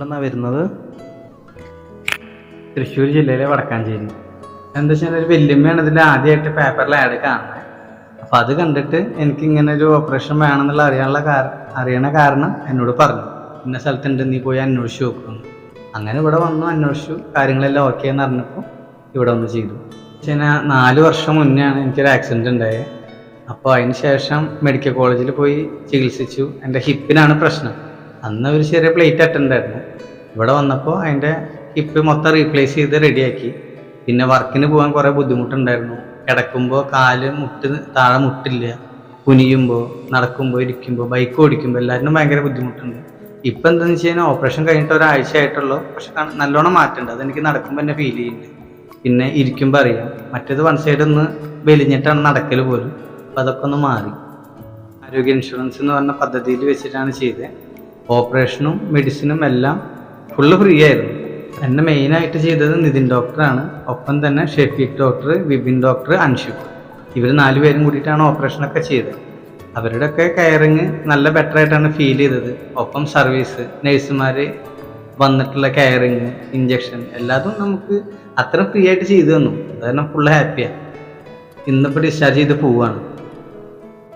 നിന്നാണ് വരുന്നത്? തൃശ്ശൂർ ജില്ലയിലെ വടക്കാഞ്ചേരി. എന്താ വെച്ചാൽ ഒരു വല്യമ്മയാണ് ഇതിൽ ആദ്യമായിട്ട് പേപ്പറിൽ ആഡ് കാണുന്നത് അപ്പം അത് കണ്ടിട്ട് എനിക്ക് ഇങ്ങനെ ഒരു ഓപ്പറേഷൻ വേണമെന്നുള്ള അറിയാനുള്ള കാരണം അറിയണ കാരണം എന്നോട് പറഞ്ഞു. ഇന്ന സ്ഥലത്തുണ്ട് നീ പോയി അന്വേഷിച്ച് നോക്കുന്നു അങ്ങനെ ഇവിടെ വന്നു അന്വേഷിച്ചു. കാര്യങ്ങളെല്ലാം ഓക്കെ എന്ന് അറിഞ്ഞപ്പോൾ ഇവിടെ വന്ന് ചെയ്തു. വെച്ചാൽ നാല് വർഷം മുന്നെയാണ് എനിക്കൊരു ആക്സിഡന്റ് ഉണ്ടായത് അപ്പോൾ അതിന് ശേഷം മെഡിക്കൽ കോളേജിൽ പോയി ചികിത്സിച്ചു. എന്റെ ഹിപ്പിനാണ് പ്രശ്നം. അന്ന് ഒരു ചെറിയ പ്ലേറ്റ് അറ്റൻഡായിരുന്നു ഇവിടെ വന്നപ്പോൾ അതിന്റെ ഹിപ്പ് മൊത്തം റീപ്ലേസ് ചെയ്ത് റെഡിയാക്കി പിന്നെ വർക്കിന് പോകാൻ കുറേ ബുദ്ധിമുട്ടുണ്ടായിരുന്നു. കിടക്കുമ്പോൾ കാൽ മുട്ട് താഴെ മുട്ടില്ല. കുനിയുമ്പോൾ നടക്കുമ്പോൾ ഇരിക്കുമ്പോൾ ബൈക്ക് ഓടിക്കുമ്പോൾ എല്ലാവരും ഭയങ്കര ബുദ്ധിമുട്ടുണ്ട്. ഇപ്പം എന്താണെന്ന് വെച്ച് കഴിഞ്ഞാൽ ഓപ്പറേഷൻ കഴിഞ്ഞിട്ട് ഒരാഴ്ച ആയിട്ടുള്ളൂ. പക്ഷെ നല്ലോണം മാറ്റമുണ്ട് അതെനിക്ക് നടക്കുമ്പോൾ എന്നെ ഫീൽ ചെയ്യുന്നുണ്ട് പിന്നെ ഇരിക്കുമ്പോൾ അറിയാം. മറ്റേത് വൺ സൈഡ് ഒന്ന് വെലിഞ്ഞിട്ടാണ് നടക്കൽ പോലും. അപ്പം അതൊക്കെ ഒന്ന് മാറി. ആരോഗ്യ ഇൻഷുറൻസ് എന്ന് പറഞ്ഞ പദ്ധതിയിൽ വെച്ചിട്ടാണ് ചെയ്തത് ഓപ്പറേഷനും മെഡിസിനും എല്ലാം ഫുള്ള് ഫ്രീ ആയിരുന്നു. എന്നെ മെയിനായിട്ട് ചെയ്തത് നിതിൻ ഡോക്ടറാണ് ഒപ്പം തന്നെ ഷെഫീഖ് ഡോക്ടർ വിപിൻ ഡോക്ടർ അൻഷു ഇവർ നാലുപേരും കൂടിയിട്ടാണ് ഓപ്പറേഷനൊക്കെ ചെയ്തത്. അവരുടെയൊക്കെ കെയറിങ് നല്ല ബെറ്റർ ആയിട്ടാണ് ഫീൽ ചെയ്തത്. ഒപ്പം സർവീസ് നഴ്സുമാർ വന്നിട്ടുള്ള കെയറിങ് ഇഞ്ചക്ഷൻ എല്ലാതും നമുക്ക് അത്ര ഫ്രീ ആയിട്ട് ചെയ്തു തന്നു. അത് കാരണം ഫുള്ള് ഹാപ്പിയാണ് ഇന്നിപ്പോൾ ഡിസ്ചാർജ് ചെയ്ത് പോവാണ്.